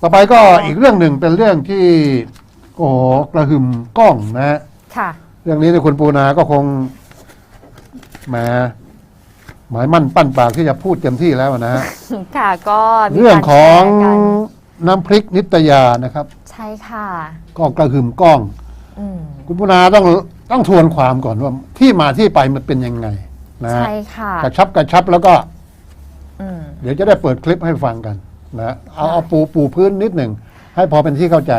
ต่อไปก็อีกเรื่องหนึ่งเป็นเรื่องที่โอ้โหกระหึ่มกล้องนะฮะค่ะ เรื่องนี้เนี่ยคุณปูนาก็คงแหมหมายมั่นปั้นปากที่จะพูดเต็มที่แล้วนะฮะ ค่ะก็มีเรื่องของการแชร์กันน้ำพริกนิตยานะครับ ใช่ค่ะ ก็กระหึ่มกล้อง อืมคุณปูนาต้องต้องทวนความก่อนว่าที่มาที่ไปมันเป็นยังไงนะฮะใช่ค่ะ กระชับกระชับแล้วก็ อืม เดี๋ยวจะได้เปิดคลิปให้ฟังกัน นะเอาค่ะเอาปูปูพื้นนิดหนึ่ง ให้พอเป็นที่เข้าใจ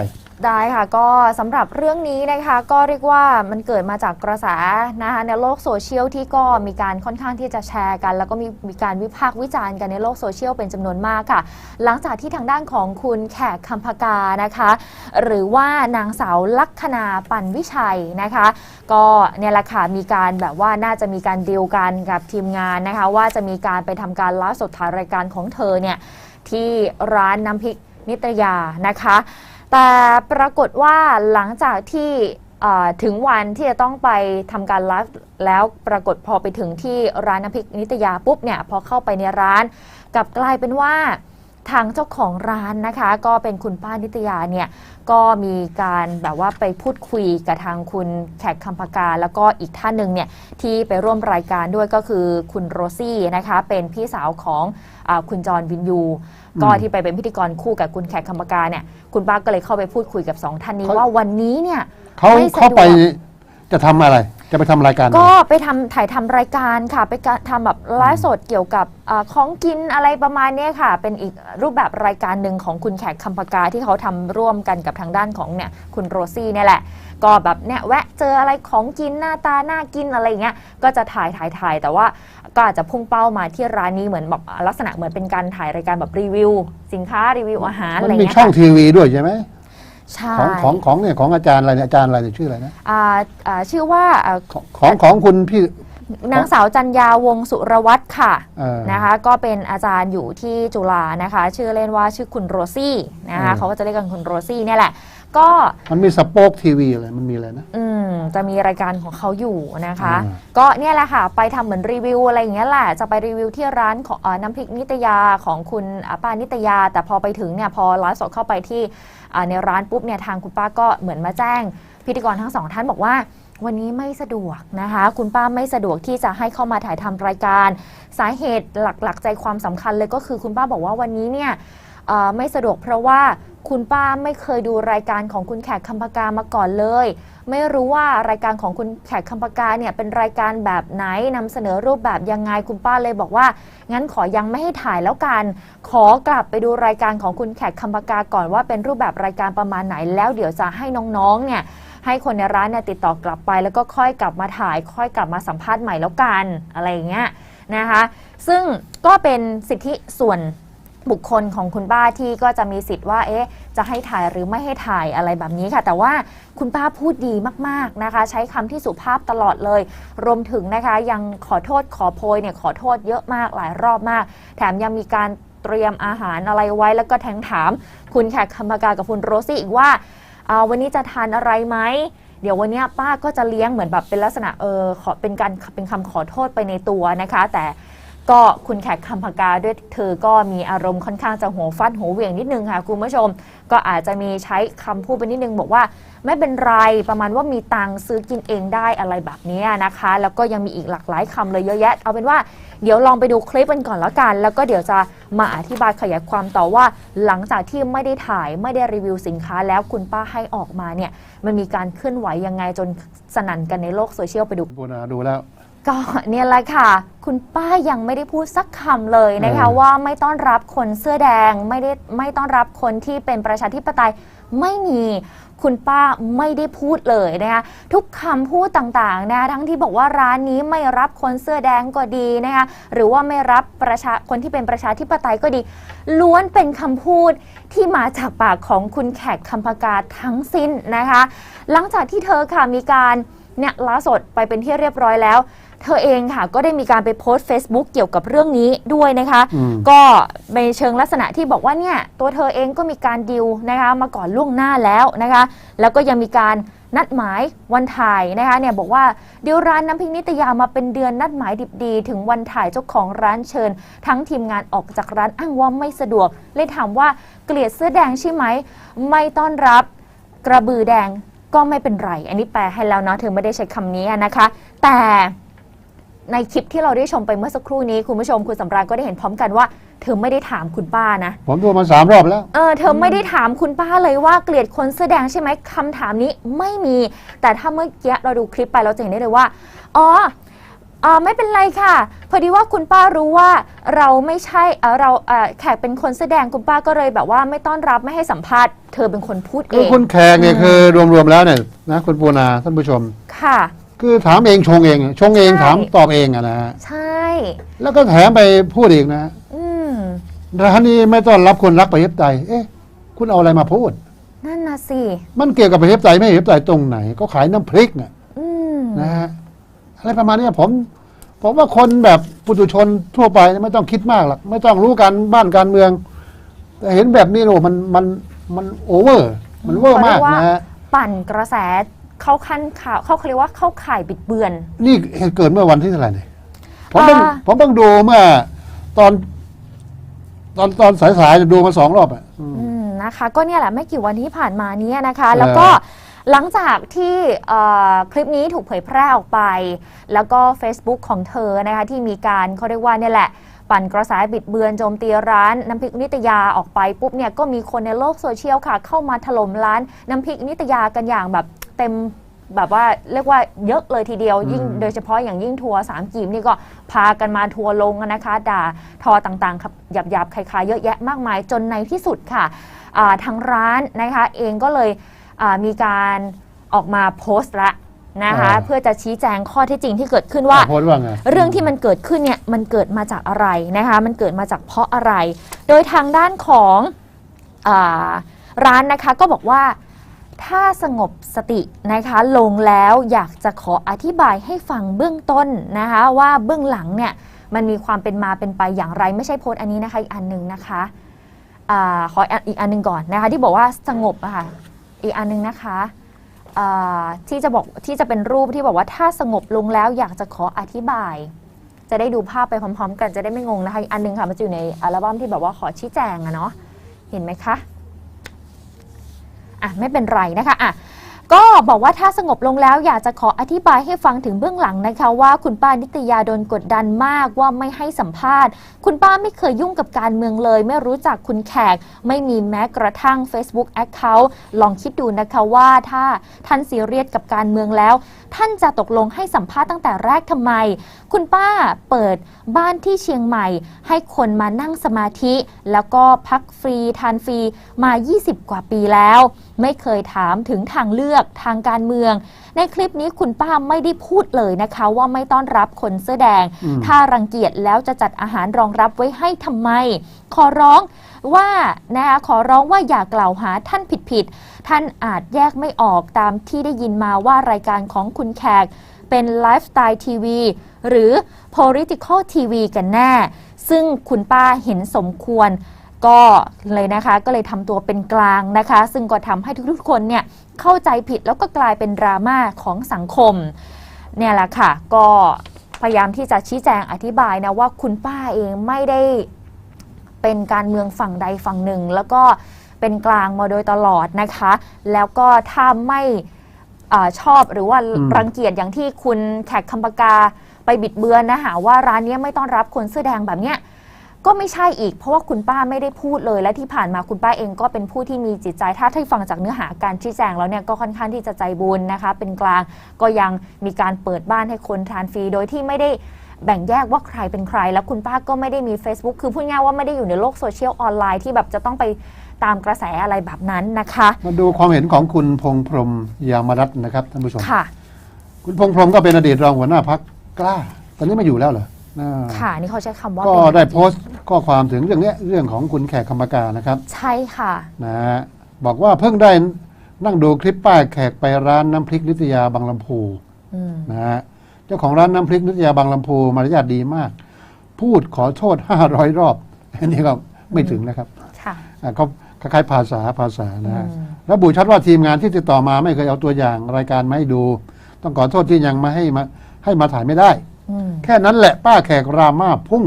ได้ค่ะก็สำหรับเรื่องนี้นะคะก็เรียกว่ามันเกิดมาจากกระแสนะคะในโลกโซเชียลที่ก็มีการค่อนข้างที่จะแชร์กัน แล้วก็มีมีการวิพากษ์วิจารณ์กันในโลกโซเชียลเป็นจำนวนมากค่ะ หลังจากที่ทางด้านของคุณแขกคำพกานะคะ หรือว่านางสาวลัคนาปันวิชัยนะคะ ก็เนี่ยแหละค่ะมีการแบบว่าน่าจะมีการดีลกันกับทีมงานนะคะ ว่าจะมีการไปทำการไลฟ์สดถ่ายรายการของเธอเนี่ย ที่ร้านน้ำพริกนิตยานะคะ แต่ปรากฏว่าหลังจากที่ถึงวันที่จะต้องไปทำการไลฟ์แล้วปรากฏพอไปถึงที่ร้านน้ำพริกนิตยาปุ๊บเนี่ยพอเข้าไปในร้านกลับกลายเป็นว่าทางเจ้าของร้านนะคะ ก็เป็นคุณป้านิตยาเนี่ยก็มีการแบบว่าไปพูดคุยกับทางคุณแขกคำพกาแล้วก็อีกท่านหนึ่งเนี่ยที่ไปร่วมรายการด้วยก็คือคุณโรซี่นะคะเป็นพี่สาวของ คุณจอห์นวินยู ก็อืมที่ไปเป็นพิธีกรคู่กับคุณแขกคำปากาเนี่ยคุณป้าก็เลยเข้าไปพูดคุยกับสองท่านนี้เขาว่าวันนี้เนี่ยเขาไม่สะดวกเข้าไปจะทำอะไร จะไปทำรายการอะไร ก็ไปทำถ่ายทำรายการค่ะ ไปกะทำแบบไลฟ์สดเกี่ยวกับอาของกินอะไรประมาณเนี้ยค่ะ เป็นอีกรูปแบบรายการหนึ่งของคุณแขกคำปากาที่เขาทำร่วมกันกับทางด้านของเนี่ยคุณโรซี่เนี่ยแหละ ก็แบบเนี่ยแวะเจออะไรของกินหน้าตาน่ากินอะไรอย่างเงี้ยก็จะถ่ายถ่ายถ่ายแต่ว่าก็อาจจะพุ่งเป้ามาที่ร้านนี้เหมือนแบบลักษณะเหมือนเป็นการถ่ายรายการแบบรีวิว สินค้ารีวิวอาหารมัอะไรนอย่างมีเงี้ยช่องค่ะ ทีวีด้วยใช่ไหม ใช่ของของของเนี่ยของอาจารย์อะไรเนี่ยอาจารย์อะไรเนี่ยชื่ออะไรนะอ่าอ่าชื่อว่าอ่า ของของของคุณพี่ นางสาวจันยาวงศ์สุรวัตรค่ะเออนะคะ ก็เป็นอาจารย์อยู่ที่จุฬานะคะ ชื่อเล่นว่าชื่อคุณโรซี่นะคะอืมเขาก็จะเรียกกันคุณโรซี่เนี่ยแหละ ก็ มันมีสป็อกทีวีอะไรมันมีอะไรนะ อืมจะมีรายการของเขาอยู่นะคะอ่าก็เนี่ยแหละค่ะ ไปทำเหมือนรีวิวอะไรอย่างเงี้ยแหละ จะไปรีวิวที่ร้านของเอ่อน้ำพริกนิตยาของคุณอ่าป้านิตยา แต่พอไปถึงเนี่ยพอไลฟ์สดเข้าไปที่อ่า ในร้านปุ๊บเนี่ยทางคุณป้าก็เหมือนมาแจ้ง พิธีกรทั้งสองท่านบอกว่าวันนี้ไม่สะดวกนะคะ คุณป้าไม่สะดวกที่จะให้เข้ามาถ่ายทำรายการ สาเหตุหลักๆ ใจความสำคัญเลยก็คือคุณป้าบอกว่าวันนี้เนี่ยไม่สะดวกเพราะว่าคุณป้าไม่เคยดูรายการของคุณแขกคำปากามาก่อนเลย ไม่รู้ว่ารายการของคุณแขกคำปากาเนี่ยเป็นรายการแบบไหนนำเสนอรูปแบบยังไงคุณป้าเลยบอกว่า งั้นขอยังไม่ให้ถ่ายแล้วกัน ขอกลับไปดูรายการของคุณแขกคำปากาก่อนว่าเป็นรูปแบบรายการประมาณไหน แล้วเดี๋ยวจะให้น้องๆเนี่ยให้คนในร้านเนี่ยติดต่อกลับไป แล้วก็ค่อยกลับมาถ่าย ค่อยกลับมาสัมภาษณ์ใหม่แล้วกันอะไรอย่างเงี้ยนะคะ ซึ่งก็เป็นสิทธิส่วน บุคคลของคุณป้าที่ก็จะมีสิทธิ์ว่าเอ๊ะจะให้ถ่ายหรือไม่ให้ถ่ายอะไรแบบนี้ค่ะ แต่ว่าคุณป้าพูดดีมากๆนะคะ ใช้คำที่สุภาพตลอดเลย รวมถึงนะคะยังขอโทษขอโพยเนี่ยขอโทษเยอะมากหลายรอบมาก แถมยังมีการเตรียมอาหารอะไรไว้แล้วก็แทงถาม คุณแขกคำปากากับคุณโรซี่อีกว่าอ่าวันนี้จะทานอะไรไหมเดี๋ยววันนี้ป้าก็จะเลี้ยงเหมือนแบบเป็นลักษณะเออขอเป็นการเป็นคำขอโทษไปในตัวนะคะ แต่ ก็คุณแขกคำพากาด้วยเธอก็มีอารมณ์ค่อนข้างจะหัวฟัดหัวเหวี่ยงนิดนึงค่ะคุณผู้ชม ก็อาจจะมีใช้คำพูดไปนิดนึงบอกว่า ไม่เป็นไรประมาณว่ามีตังซื้อกินเองได้อะไรแบบนี้นะคะ แล้วก็ยังมีอีกหลากหลายคำเลยเยอะแยะ เอาเป็นว่าเดี๋ยวลองไปดูคลิปกันก่อนแล้วกัน แล้วก็เดี๋ยวจะมาอธิบายขยายความต่อว่า หลังจากที่ไม่ได้ถ่ายไม่ได้รีวิวสินค้า แล้วคุณป้าให้ออกมาเนี่ยมันมีการเคลื่อนไหวยังไงจนสนั่นกันในโลกโซเชียลไปดูคุณปูนาดูแล้ว ก็เนี่ยแหละค่ะ คุณป้ายังไม่ได้พูดสักคำเลยนะคะอืม ว่าไม่ต้อนรับคนเสื้อแดงไม่ได้ไม่ต้อนรับคนที่เป็นประชาธิปไตยไม่มีคุณป้าไม่ได้พูดเลยนะคะทุกคำพูดต่างๆนะคะทั้งที่บอกว่าร้านนี้ไม่รับคนเสื้อแดงก็ดีนะคะหรือว่าไม่รับประชาคนที่เป็นประชาธิปไตยก็ดี ล้วนเป็นคำพูดที่มาจากปากของคุณแขกคำพกาทั้งสิ้นนะคะ หลังจากที่เธอค่ะมีการ เนี่ยล้าสดไปเป็นที่เรียบร้อยแล้ว เธอเองค่ะก็ได้มีการไปโพสต์ Facebook เกี่ยวกับเรื่องนี้ด้วยนะคะอืมก็ในเชิงลักษณะที่บอกว่าเนี่ยตัวเธอเองก็มีการดิวนะคะมาก่อนล่วงหน้าแล้วนะคะ แล้วก็ยังมีการนัดหมายวันถ่ายนะคะเนี่ยบอกว่าเดี๋ยวร้านน้ำพริกนิตยามาเป็นเดือนนัดหมายดิบดีถึงวันถ่ายเจ้าของร้านเชิญ ทั้งทีมงานออกจากร้านอ้างว่าไม่สะดวกเลยถามว่าเกลียดเสื้อแดงใช่ไหม ไม่ต้อนรับกระบือแดง ก็ไม่เป็นไร อันนี้แปลให้แล้วเนาะเธอไม่ได้ใช้คำนี้นะคะ แต่ในคลิปที่เราได้ชมไปเมื่อสักครู่นี้ คุณผู้ชมคุณสำราญก็ได้เห็นพร้อมกันว่า เธอไม่ได้ถามคุณป้านะผมดูมาสามรอบแล้ว เออเธอไม่ได้ถามคุณป้าเลยว่าเกลียดคนเสื้อแดงใช่ไหมคำถามนี้ไม่มี แต่ถ้าเมื่อกี้เราดูคลิปไปเราจะเห็นได้เลยว่าอ๋อ อ๋อไม่เป็นไรค่ะ พอดีว่าคุณป้ารู้ว่าเราไม่ใช่เออเราเออแขกเป็นคนเสื้อแดงคุณป้าก็เลยแบบว่าไม่ต้อนรับไม่ให้สัมภาษณ์เธอเป็นคนพูดเอคืองคุณแขกเนี่ยคือรวมๆแล้วเนี่ยนะคุณปูนาท่านผู้ชม ค่ะ คือถามเองชงเอง ชงเองใช่ ถามตอบเองอะนะฮะใช่ แล้วก็แถมไปพูดอีกนะอืมร้านนี้ไม่ต้อนรับคนรักประเทศไทยเอ๊ะ คุณเอาอะไรมาพูด นั่นนะสิมันเกี่ยวกับประเทศไทยไม่ประเทศไทยตรงไหน ก็ขายน้ำพริกน่ะอืมนะฮะ อะไรประมาณเนี้ยผมผมว่าคนแบบปุถุชนทั่วไปไม่ต้องคิดมากหรอกไม่ต้องรู้การบ้านการเมือง แต่เห็นแบบนี้โอ้มันมันมันโอเวอร์ มันเวอร์มากนะฮะปั่นกระแสเข้าขั้นข่าวเข้าเขาเรียกว่าเข้าข่ายบิดเบือน นี่เหตุเกิดเมื่อวันที่เท่าไหร่เนี่ยผมเพิ่งอ่า ผมเพิ่งดูเมื่อตอน ตอนตอนสายๆดูมาสองรอบอะอืมอืมนะคะ ก็เนี่ยแหละไม่กี่วันที่ผ่านมาเนี้นะคะเออแล้วก็ หลังจากที่เอ่อคลิปนี้ถูกเผยแพร่ออกไป แล้วก็ Facebook ของเธอนะคะที่มีการเขาเรียกว่าเนี่ยแหละปั่นกระแสบิดเบือนโจมตีร้านน้ำพริกนิตยาออกไปปุ๊บเนี่ยก็มีคนในโลกโซเชียลค่ะ เข้ามาถล่มร้านน้ำพริกนิตยากันอย่างแบบเต็มแบบว่าเรียกว่าเยอะเลยทีเดียวยิ่งอืมโดยเฉพาะอย่างยิ่งทัวร์สามกีบนี่ก็พากันมาทัวร์ลงนะคะ ด่าทอต่างๆครับหยาบๆคล้ายๆเยอะแยะมากมายจนในที่สุดค่ะอ่าทางร้านนะคะเองก็เลยอ่า มีการออกมาโพสต์ละนะคะอ่าเพื่อจะชี้แจงข้อเท็จจริงที่เกิดขึ้นว่าโพสต์ว่าไงเรื่องที่มันเกิดขึ้นเนี่ยมันเกิดมาจากอะไรนะคะมันเกิดมาจากเพราะอะไร โดยทางด้านของอาร้านนะคะก็บอกว่าถ้าสงบสตินะคะลงแล้วอยากจะขออธิบายให้ฟังเบื้องต้นนะคะว่าเบื้องหลังเนี่ยมันมีความเป็นมาเป็นไปอย่างไร ไม่ใช่โพสต์อันนี้นะคะอีกอันหนึ่งนะคะอาขออีกอันหนึงก่อนนะคะที่บอกว่าสงบอะค่ะ อีกอันหนึงนะคะที่จะบอกที่จะเป็นรูปที่บอกว่าถ้าสงบลงแล้วอยากจะขออธิบาย จะได้ดูภาพไปพร้อม ๆ กันจะได้ไม่งงนะคะอีกอันหนึงค่ะมันจะอยู่ในอัลบั้มที่แบบว่าขอชี้แจงอะเนาะเห็นไหมคะอะไม่เป็นไรนะคะอะ ก็บอกว่าถ้าสงบลงแล้วอยากจะขออธิบายให้ฟังถึงเบื้องหลังนะคะ ว่าคุณป้านิตยาโดนกดดันมากว่าไม่ให้สัมภาษณ์ คุณป้าไม่เคยยุ่งกับการเมืองเลย ไม่รู้จักคุณแขก ไม่มีแม้กระทั่ง Facebook Account ลองคิดดูนะคะว่าถ้าท่านซีเรียสกับการเมืองแล้ว ท่านจะตกลงให้สัมภาษณ์ตั้งแต่แรกทำไม คุณป้าเปิดบ้านที่เชียงใหม่ ให้คนมานั่งสมาธิ แล้วก็พักฟรีทานฟรีมา 20 กว่าปีแล้ว ไม่เคยถามถึงทางเลือกทางการเมือง ในคลิปนี้คุณป้าไม่ได้พูดเลยนะคะ ว่าไม่ต้อนรับคนเสื้อแดงอืมถ้ารังเกียจแล้วจะจัดอาหารรองรับไว้ให้ทำไม ขอร้องว่านะคะขอร้องว่าอย่ากล่าวหาท่านผิดๆท่านอาจแยกไม่ออกตามที่ได้ยินมาว่ารายการของคุณแขกเป็นไลฟ์สไตล์ทีวีหรือ political TV กันแน่ ซึ่งคุณป้าเห็นสมควร ก็เลยนะคะก็เลยทำตัวเป็นกลางนะคะ ซึ่งก็ทำให้ทุกๆคนเนี่ยเข้าใจผิดแล้วก็กลายเป็นดราม่าของสังคมเนี่ยแหละค่ะ ก็พยายามที่จะชี้แจงอธิบายนะว่าคุณป้าเองไม่ได้เป็นการเมืองฝั่งใดฝั่งหนึ่ง แล้วก็เป็นกลางมาโดยตลอดนะคะ แล้วก็ถ้าไม่อาชอบหรือว่าอืมรังเกียจอย่างที่คุณแขกคำปากาไปบิดเบือนนะหาว่าร้านเนี้ยไม่ต้อนรับคนเสื้อแดงแบบเนี้ย ก็ไม่ใช่อีก เพราะว่าคุณป้าไม่ได้พูดเลย และที่ผ่านมาคุณป้าเองก็เป็นผู้ที่มีจิตใจ ถ้าที่ฟังจากเนื้อหาการชี้แจงแล้วเนี่ยก็ค่อนข้างที่จะใจบุญนะคะ เป็นกลางก็ยังมีการเปิดบ้านให้คนทานฟรีโดยที่ไม่ได้แบ่งแยกว่าใครเป็นใคร แล้วคุณป้าก็ไม่ได้มี Facebook คือพูดง่ายๆว่าไม่ได้อยู่ในโลกโซเชียลออนไลน์ที่แบบจะต้องไปตามกระแสอะไรแบบนั้นนะคะ มาดูความเห็นของคุณพงษ์พรหมยามรัตน์นะครับท่านผู้ชมค่ะ คุณพงษ์พรหมก็เป็นอดีตรองหัวหน้าพักกล้า ตอนนี้ไม่อยู่แล้วเหรออ่า ค่ะนี่เขาใช้คำว่าก็เป็นได้โพสต์ข้อความถึงเรื่องเนี้ยเรื่องของคุณแขกคำปากานะครับ ใช่ค่ะนะฮะบอกว่าเพิ่งได้นั่งดูคลิปป้ายแขกไปร้านน้ำพริกนิตยาบางลำพูอืมนะฮะเจ้าของร้านน้ำพริกนิตยาบางลำพูมารยาทดีมาก พูดขอโทษห้าร้อยรอบอันนี้ก็ไม่ถึงนะครับค่ะอะเขาคล้ายๆภาษาภาษานะฮะอืมระบุชัดว่าทีมงานที่ติดต่อมาไม่เคยเอาตัวอย่างรายการมาให้ดู ต้องขอโทษที่ยังมาให้มาให้มาถ่ายไม่ได้อืม แค่นั้นแหละป้าแขกรามาพุ่ง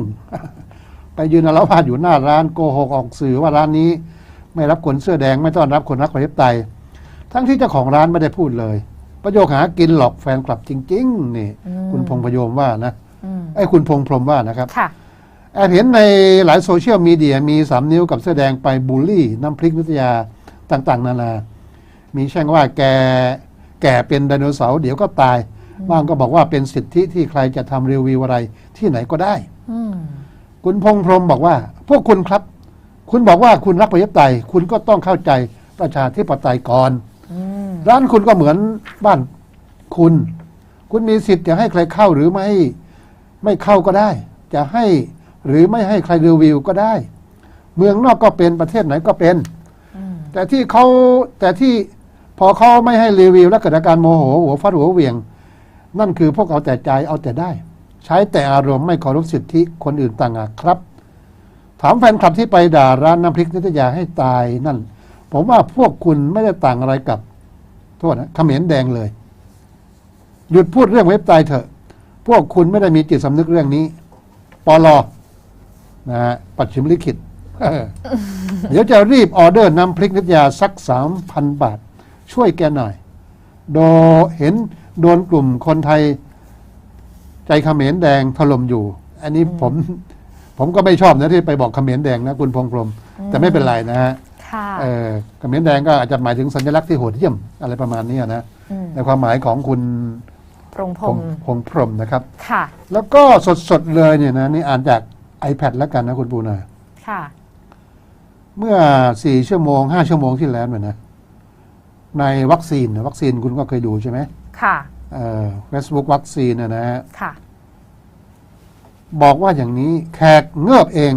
ไปยืนอาละวาดอยู่หน้าร้านโกหกออกสื่อว่าร้านนี้ ไม่รับคนเสื้อแดงไม่ต้อนรับคนรักประชาธิปไตยทั้งที่เจ้าของร้านไม่ได้พูดเลย ประโยคหากินหลอกแฟนคลับจริง ๆ นี่อืมคุณพงพยมว่านะอืมไอ้คุณพงพรหมว่านะครับค่ะแอบเห็นในหลายโซเชียลมีเดียมีสามนิ้วกับเสื้อแดงไปบูลลี่ น้ำพริกนิตยาต่าง ๆ นานา มีแช่งว่าแกแก่เป็นไดโนเสาร์เดี๋ยวก็ตาย บ้างก็บอกว่าเป็นสิทธิที่ใครจะทำรีวิวอะไรที่ไหนก็ได้ อืมคุณพงษ์พรหมบอกว่า พวกคุณครับ คุณบอกว่าคุณรักประชาธิปไตย คุณก็ต้องเข้าใจประชาธิปไตยก่อน อืมร้านคุณก็เหมือนบ้านคุณ คุณมีสิทธิ์จะให้ใครเข้าหรือไม่ให้ไม่เข้าก็ได้ จะให้หรือไม่ให้ใครรีวิวก็ได้ เมืองนอกก็เป็นประเทศไหนก็เป็น อืมแต่ที่เขาแต่ที่พอเขาไม่ให้รีวิว แล้วเกิดอาการโมโหหัวฟาดหัวเหวียง นั่นคือพวกเอาแต่ใจเอาแต่ได้ ใช้แต่อารมณ์ไม่เคารพสิทธิคนอื่นต่างหากครับ ถามแฟนคลับที่ไปด่าร้านน้ำพริกนิตยาให้ตายนั่น ผมว่าพวกคุณไม่ได้ต่างอะไรกับโทษนะเขมรแดงเลย หยุดพูดเรื่องเว็บไซต์เถอะ พวกคุณไม่ได้มีจิตสำนึกเรื่องนี้ปลอนะฮะปัดชิมลิขิตออเดี๋ยวจะรีบออเดอร์น้ำพริกนิตยาสักสามพันบาท ช่วยแกหน่อย โดเห็น โดนกลุ่มคนไทย ใจเขมรแดงถล่มอยู่ อันนี้ผม ผมก็ไม่ชอบนะที่ไปบอกเขมรแดงนะคุณพงษ์พรหมแต่ไม่เป็นไรนะฮะค่ะเออเขมรแดงก็อาจจะหมายถึงสัญลักษณ์ที่โหดเยี่ยมอะไรประมาณนี้นะมในความหมายของคุณปรงพพรหงมพงษ์พรหมนะครับค่ะ แล้วก็สดๆเลยเนี่ยนะนี่อ่านจาก iPad แล้วกันนะคุณปูนาค่ะ เมื่อสี่ชั่วโมงห้าชั่วโมงที่แล้วเนี่ยนะในวัคซีนนะวัคซีนคุณก็เคยดูใช่ไหม ค่ะเอ่อ Facebook วัคซีนนะนะฮะค่ะบอกว่าอย่างนี้แขกเงือบเอง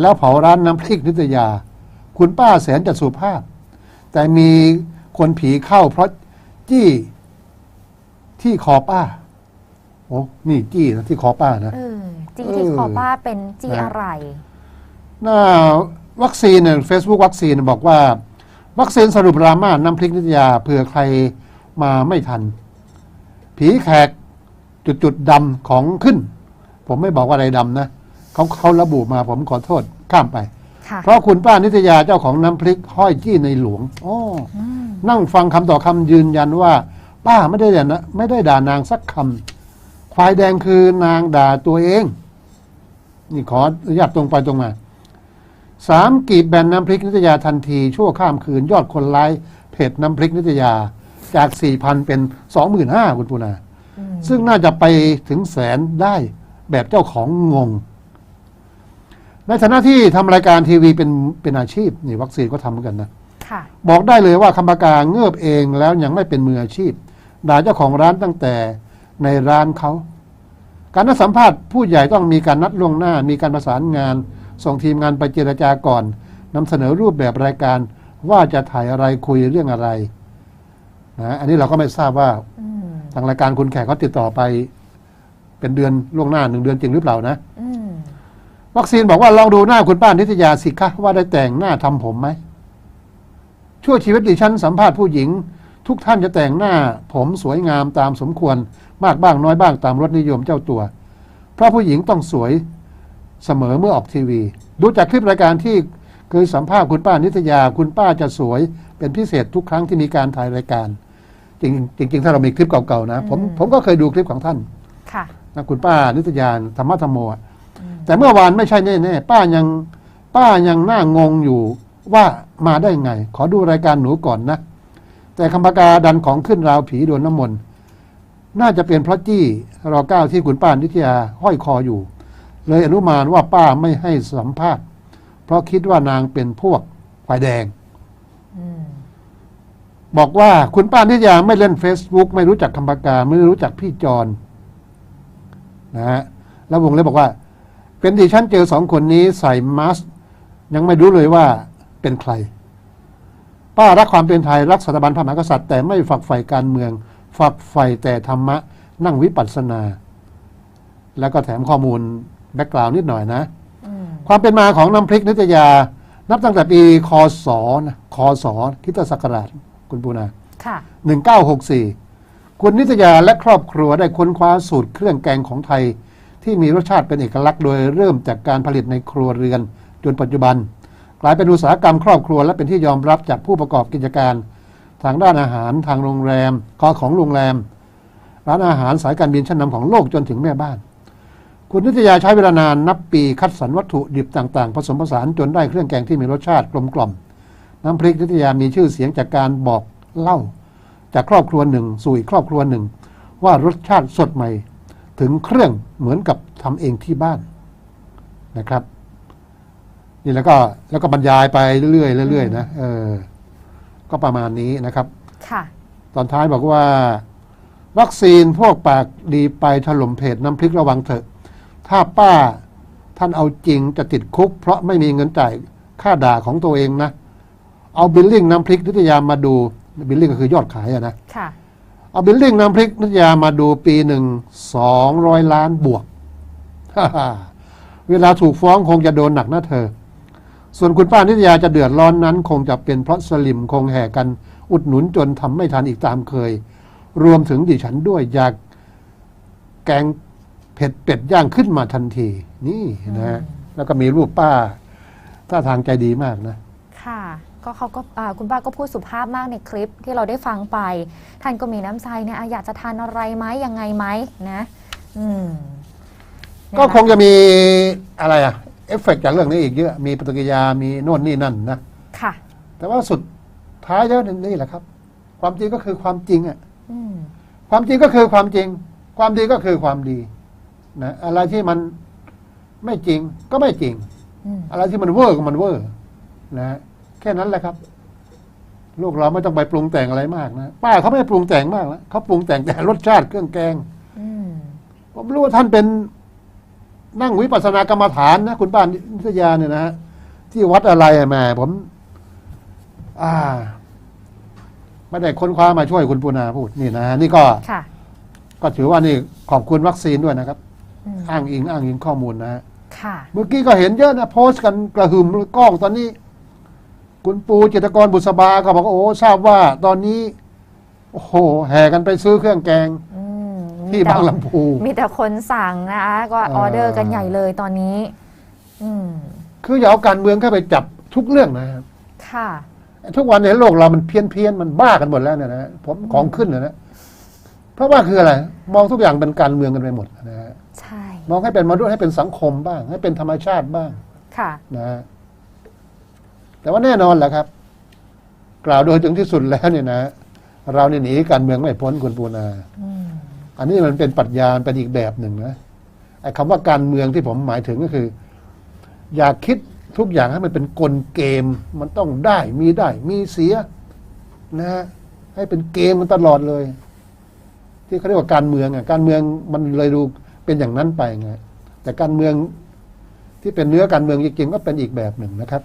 แล้วเผาร้านน้ำพริกนิตยา คุณป้าแสนจะสุภาพ แต่มีคนผีเข้าเพราะจี้ที่คอป้า โอ้นี่จี้นะที่คอป้านะเออจีที่เออคอป้าเป็นจีนะอะไรหน้าวัคซีนเนี่ยเฟซบุ๊กวัคซีนบอกว่า วัคซีนสรุปดราม่าน้ำพริกนิตยาเผื่อใคร มาไม่ทัน ผีแขกจุดๆดำของขึ้น ผมไม่บอกว่าอะไรดำนะเขาเขาระบุมาผมขอโทษข้ามไปค่ะเพราะคุณป้านิตยาเจ้าของน้ำพริกห้อยจี้ในหลวงอ๋ออืมนั่งฟังคำต่อคำยืนยันว่า ป้าไม่ได้ด่านะไม่ได้ด่านางสักคำควายแดงคือนางด่าตัวเอง นี่ขออนุญาตตรงไปตรงมาสามกีบแบนน้ำพริกนิตยาทันที ชั่วข้ามคืนยอดคนไลค์เพจน้ำพริกนิตยา จากสี่พันเป็นสองหมื่นห้าคุณปูนาอืมซึ่งน่าจะไปถึงแสนได้แบบเจ้าของงง ในฐานะที่ทำรายการทีวีเป็นเป็นอาชีพ นี่วัคซีนก็ทำเหมือนกันนะค่ะบอกได้เลยว่าคำปากาเงือบเองแล้วยังไม่เป็นมืออาชีพ ด่าเจ้าของร้านตั้งแต่ในร้านเขา การนัดสัมภาษณ์ผู้ใหญ่ต้องมีการนัดล่วงหน้า มีการประสานงาน ส่งทีมงานไปเจรจาก่อนนำเสนอรูปแบบรายการว่าจะถ่ายอะไรคุยเรื่องอะไร นะอันนี้เราก็ไม่ทราบว่าอืมทางรายการคุณแขกเขาติดต่อไป เป็นเดือนล่วงหน้าหนึ่งเดือนจริงหรือเปล่านะอืมวัคซีนบอกว่าลองดูหน้าคุณป้านิตยาสิคะว่าได้แต่งหน้าทำผมไหมชั่วชีวิตดิฉันสัมภาษณ์ผู้หญิง ทุกท่านจะแต่งหน้า ผมสวยงามตามสมควร มากบ้างน้อยบ้างตามรสนิยมเจ้าตัว เพราะผู้หญิงต้องสวยเสมอเมื่อออกทีวี ดูจากคลิปรายการที่เคยสัมภาษณ์คุณป้านิตยา คุณป้าจะสวยเป็นพิเศษทุกครั้งที่มีการถ่ายรายการ จริงจริง ๆ ถ้าเรามีคลิปเก่าๆนะ ผมผมก็เคยดูคลิปของท่านค่ะนะคุณป้านิตยาธรรมะธรรมโมอะอืมแต่เมื่อวานไม่ใช่แน่ๆป้ายังป้ายังน่างงอยู่ว่ามาได้ไง ขอดูรายการหนูก่อนนะ แต่คำปากาดันของขึ้นราวผีโดนน้ำมนต์น่าจะเป็นเพราะจี้รอเก้าที่คุณป้านิตยาห้อยคออยู่ เลยอนุมานว่าป้าไม่ให้สัมภาษณ์ เพราะคิดว่านางเป็นพวกควายแดงอืม บอกว่าคุณป้านิยาไม่เล่น Facebook ไม่รู้จักคำปากาไม่รู้จักพี่จรนะฮะแล้ววงเลยบอกว่า เป็นดิฉันเจอสองคนนี้ใส่มาสยังไม่รู้เลยว่าเป็นใคร ป้ารักความเป็นไทย รักสถาบันพระมหากษัตริย์แต่ไม่ฝักใฝ่การเมือง ฝักใฝ่แต่ธรรมะ นั่งวิปัสสนา แล้วก็แถมข้อมูลแบ็กกราวน์นิดหน่อยนะ ความเป็นมาของน้ำพริกนิตยา นับตั้งแต่ปีคศนะคศคิตศักราช คุณปูนาค่ะ1964 คุณนิตยาและครอบครัวได้ค้นคว้าสูตรเครื่องแกงของไทย ที่มีรสชาติเป็นเอกลักษณ์โดยเริ่มจากการผลิตในครัวเรือน จนปัจจุบัน กลายเป็นอุตสาหกรรมครอบครัว และเป็นที่ยอมรับจากผู้ประกอบกิจการ ทางด้านอาหารทางโรงแรมก็ของโรงแรม ร้านอาหารสายการบินชั้นนำของโลกจนถึงแม่บ้าน คุณนิตยาใช้เวลานานนับปีคัดสรรวัตถุดิบต่างๆ ผสมผสานจนได้เครื่องแกงที่มีรสชาติกลมกล่อม น้ำพริกนิตยามีชื่อเสียงจากการบอกเล่า จากครอบครัวหนึ่งสู่อีกครอบครัวหนึ่ง ว่ารสชาติสดใหม่ ถึงเครื่องเหมือนกับทำเองที่บ้านนะครับ นี่แล้วก็แล้วก็บรรยายไปเรื่อยๆเรื่อยๆนะเออก็ประมาณนี้นะครับ ค่ะ ตอนท้ายบอกว่า วัคซีนพวกปากดีไปถล่มเพจน้ำพริกระวังเถอะ ถ้าป้าท่านเอาจริงจะติดคุก เพราะไม่มีเงินจ่ายค่าด่าของตัวเองนะ เอาบิลลิ่งน้ำพริกนิตยามาดูบิลลิ่งก็คือยอดขายอะนะค่ะเอาบิลลิ่งน้ำพริกนิตยามาดูปีหนึ่งสองร้อยล้านบวก เวลาถูกฟ้องคงจะโดนหนักนะเธอ ส่วนคุณป้านิตยาจะเดือดร้อนนั้น คงจะเป็นเพราะสลิมคงแห่กันอุดหนุนจนทำไม่ทันอีกตามเคย รวมถึงดิฉันด้วยอยากแกงเผ็ดเป็ดย่างขึ้นมาทันที นี่นะฮะแล้วก็มีรูปป้าท่าทางใจดีมากนะค่ะ ก็เขาก็อ่าคุณป้าก็พูดสุภาพมากในคลิปที่เราได้ฟังไป ท่านก็มีน้ำใจเนี่ยอะอยากจะทานอะไรไหมยังไงไหมนะอืมก็คงจะมีอะไรอะเอฟเฟกต์จากเรื่องนี้อีกเยอะ มีปฏิกิริยามีโน่นนี่นั่นนะค่ะ แต่ว่าสุดท้ายแล้วนี่แหละครับ ความจริงก็คือความจริงอะอืมความจริงก็คือความจริง ความดีก็คือความดีนะอะไรที่มันไม่จริงก็ไม่จริงอืมอะไรที่มันเวอร์ก็มันเวอร์นะ แค่นั้นแหละครับลูกเราไม่ต้องไปปรุงแต่งอะไรมากนะป้าเขาไม่ปรุงแต่งมากนะเขาปรุงแต่งแต่รสชาติเครื่องแกงอืมผมรู้ว่าท่านเป็นนั่งวิปัสสนากรรมฐานนะคุณป้านิตยาเนี่ยนะฮะที่วัดอะไรอะแหม่ผม อ่าไม่ได้ค้นคว้ามาช่วยคุณปูนาพูดนี่นะฮะนี่ก็ค่ะก็ถือว่านี่ขอบคุณวัคซีนด้วยนะครับอืมอ้างอิง อ้างอิงข้อมูลนะฮะค่ะเมื่อกี้ก็เห็นเยอะนะโพสต์กันกระหึ่มกล้องตอนนี้ คุณปูจิตรกรบุษบาก็บอกว่าโอ้ทราบว่าตอนนี้ โอ้โห แห่กันไปซื้อเครื่องแกง อืมที่มีแต่บางลำพู มีแต่คนสั่งนะคะ ก็เอ่ออ อเดอร์กันใหญ่เลยตอนนี้ อืมคืออย่าเอาการเมืองเข้าไปจับทุกเรื่องนะครับ ค่ะ ทุกวันในโลกเรามันเพี้ยนเพี้ยนๆมันบ้ากันหมดแล้วเนี่ยนะผมของขึ้นนะนะเพราะว่าคืออะไร มองทุกอย่างเป็นการเมืองกันไปหมดนะฮะใช่ มองให้เป็นมนุษย์ให้เป็นสังคมบ้าง ให้เป็นธรรมชาติบ้างค่ะ นะฮะ แต่ว่าแน่นอนแหละครับ กล่าวโดยถึงที่สุดแล้วเนี่ยนะ เราเนี่ยหนีการเมืองไม่พ้นคุณปูนาอันนี้มันเป็นปรัชญาเป็นอีกแบบหนึ่งนะไอ้คำว่าการเมืองที่ผมหมายถึงก็คือ อย่าคิดทุกอย่างให้มันเป็นกลเกม มันต้องได้มีได้ มีเสีย นะฮะให้เป็นเกมมันตลอดเลย ที่เขาเรียกว่าการเมืองอะการเมืองมันเลยดูเป็นอย่างนั้นไปไงแต่การเมืองที่เป็นเนื้อการเมืองจริงๆก็เป็นอีกแบบหนึ่งนะครับ